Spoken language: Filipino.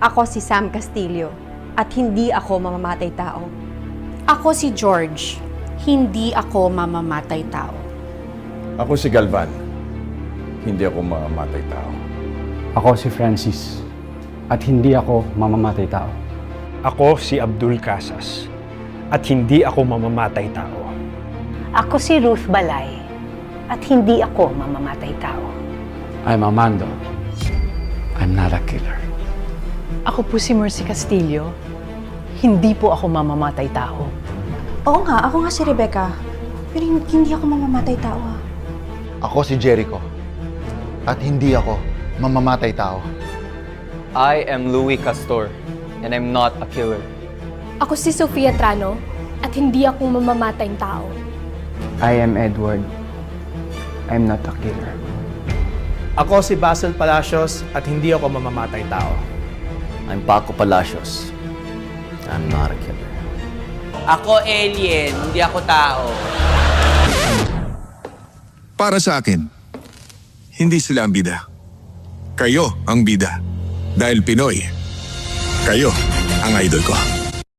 Ako si Sam Castillo at hindi ako mamamatay tao. Ako si George. Hindi ako mamamatay tao. Ako si Galvan. Hindi ako mamamatay tao. Ako si Francis at hindi ako mamamatay tao. Ako si Abdul Casas at hindi ako mamamatay tao. Ako si Ruth Balay at hindi ako mamamatay tao. I'm Amando. I'm not a killer. Ako po si Mercy Castillo. Hindi po ako mamamatay tao. Oo nga, ako nga si Rebecca. Pero hin- hindi ako mamamatay tao ah. Ako si Jericho. At hindi ako mamamatay tao. I am Louis Castor, and I'm not a killer. Ako si Sofia Trano at hindi ako mamamatay tao. I am Edward. I'm not a killer. Ako si Basil Palacios at hindi ako mamamatay tao. I'm Paco Palacios. I'm not a killer. Ako alien, hindi ako tao. Para sa akin, hindi sila ang bida. Kayo ang bida. Dahil Pinoy, kayo ang idol ko.